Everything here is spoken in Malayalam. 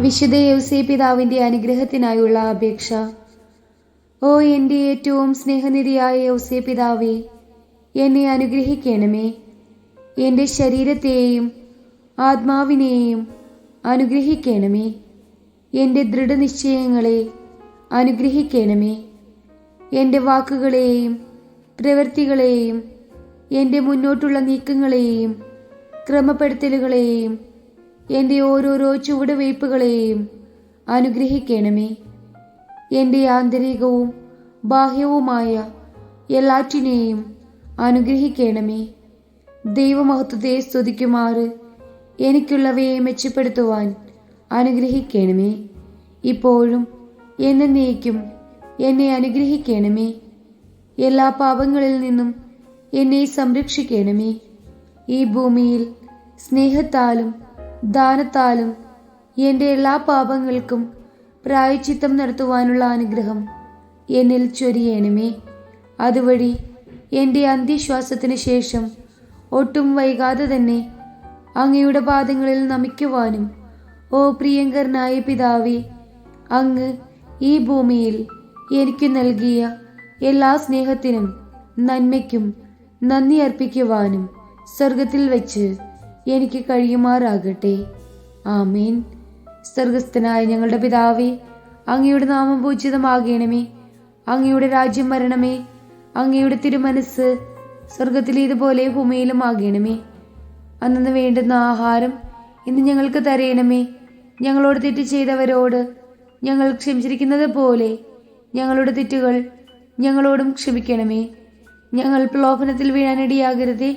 വിശുദ്ധ യൗസേ പിതാവിന്റെ അനുഗ്രഹത്തിനായുള്ള അപേക്ഷ. ഓ എന്റെ ഏറ്റവും സ്നേഹനിധിയായ യൗസേ പിതാവേ എന്നെ അനുഗ്രഹിക്കണമേ. എന്റെ ശരീരത്തെയും ആത്മാവിനെയും അനുഗ്രഹിക്കണമേ. എന്റെ ദൃഢനിശ്ചയങ്ങളെ അനുഗ്രഹിക്കണമേ. എന്റെ വാക്കുകളെയും പ്രവൃത്തികളെയും എന്റെ മുന്നോട്ടുള്ള നീക്കങ്ങളെയും ക്രമപ്പെടുത്തലുകളെയും എന്റെ ഓരോരോ ചുവടുവയ്പ്പുകളെയും അനുഗ്രഹിക്കണമേ. എന്റെ ആന്തരികവും ബാഹ്യവുമായ എല്ലാറ്റിനെയും അനുഗ്രഹിക്കണമേ. ദൈവമഹത്വത്തെ സ്തുതിക്കുമാറ് എനിക്കുള്ളവയെ മെച്ചപ്പെടുത്തുവാൻ അനുഗ്രഹിക്കണമേ. ഇപ്പോഴും എന്നേക്കും എന്നെ അനുഗ്രഹിക്കണമേ. എല്ലാ പാപങ്ങളിൽ നിന്നും എന്നെ സംരക്ഷിക്കണമേ. ഈ ഭൂമിയിൽ സ്നേഹത്താലും ദാനത്താലും എന്റെ എല്ലാ പാപങ്ങൾക്കും പ്രായച്ചിത്തം നടത്തുവാനുള്ള അനുഗ്രഹം എന്നിൽ ചൊരിയണമേ. അതുവഴി എന്റെ അന്ത്യശ്വാസത്തിന് ശേഷം ഒട്ടും വൈകാതെ തന്നെ അങ്ങയുടെ പാദങ്ങളിൽ നമിക്കുവാനും ഓ പ്രിയങ്കരനായ പിതാവേ അങ്ങ് ഈ ഭൂമിയിൽ എനിക്ക് നൽകിയ എല്ലാ സ്നേഹത്തിനും നന്മയ്ക്കും നന്ദി അർപ്പിക്കുവാനും സ്വർഗത്തിൽ വെച്ച് എനിക്ക് കഴിയുമാറാകട്ടെ. ആമീൻ. സ്വർഗസ്ഥനായ ഞങ്ങളുടെ പിതാവേ അങ്ങയുടെ നാമം പൂജിതമാകണമേ. അങ്ങയുടെ രാജ്യം വരണമേ. അങ്ങയുടെ തിരുമനസ് സ്വർഗത്തിൽ ഇതുപോലെ ഭൂമിയിലും ആകണമേ. അന്നു വേണ്ടുന്ന ആഹാരം ഇന്ന് ഞങ്ങൾക്ക് തരയണമേ ഞങ്ങളോട് തെറ്റ് ചെയ്തവരോട് ഞങ്ങൾ ക്ഷമിച്ചിരിക്കുന്നത് പോലെ ഞങ്ങളുടെ തെറ്റുകൾ ഞങ്ങളോടും ക്ഷമിക്കണമേ. ഞങ്ങൾ പ്രലോഭനത്തിൽ വീഴാനിടയാകരുതേ